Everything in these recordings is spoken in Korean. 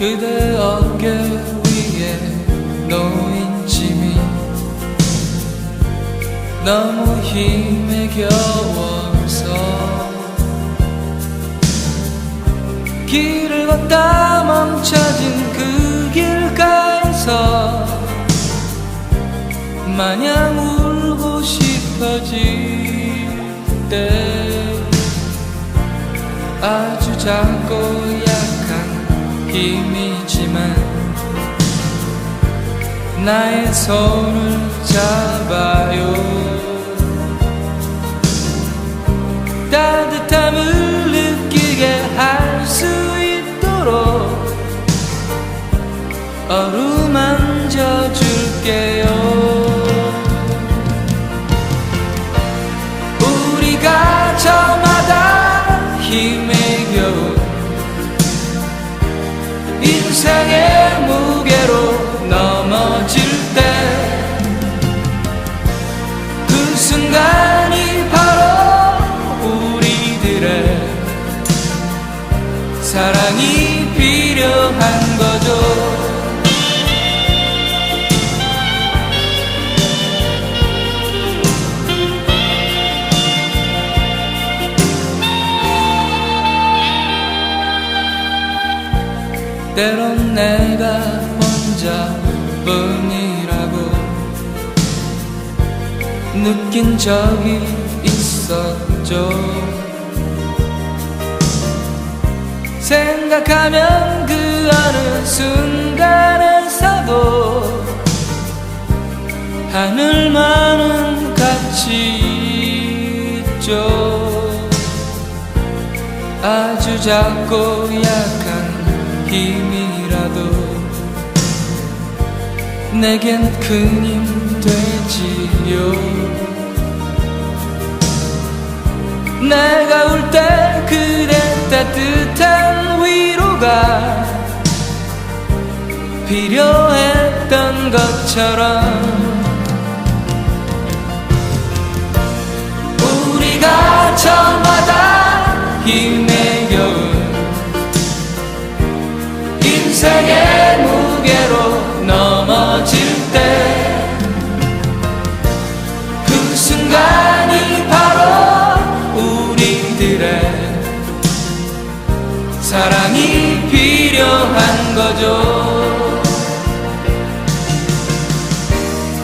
그대 어깨 위에 놓인 짐이 너무 힘에 겨워서 길을 걷다 멈춰진 그 길가에서 마냥 울고 싶어질 때 아주 작고 약한 힘이지만 나의 손을 잡아요. 따뜻함을 때론 내가 혼자뿐이라고 느낀 적이 있었죠. 생각하면 그 어느 순간에서도 하늘만은 같이 있죠. 아주 작고 약한 힘이라도 내겐 큰 힘 되지요. 내가 울 때 그대 따뜻한 위로가 필요했던 것처럼 우리가 저마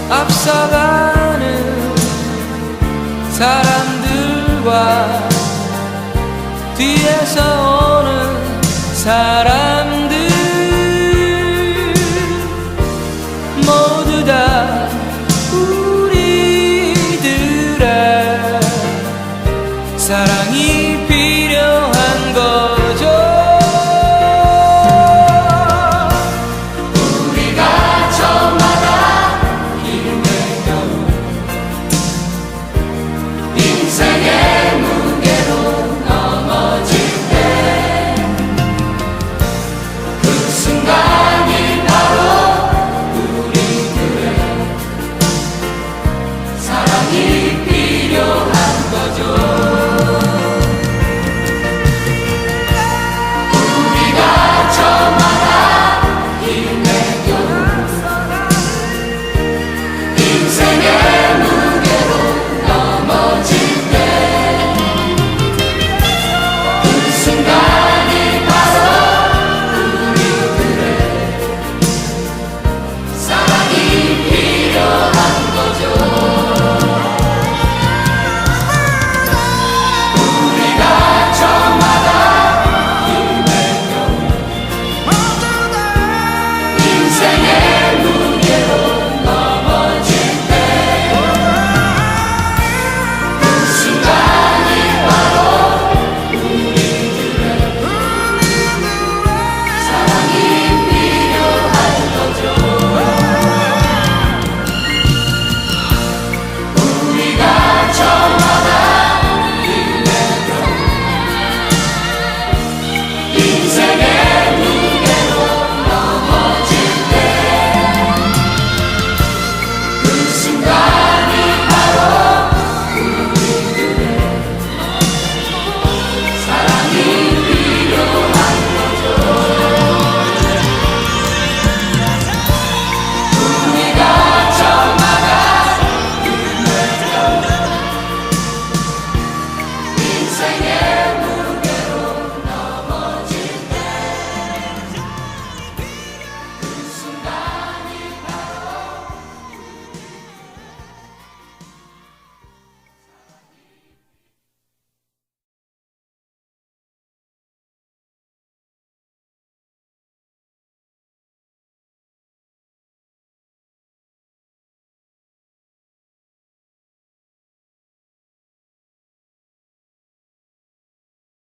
앞서가는 사람들과 뒤에서 오는 사람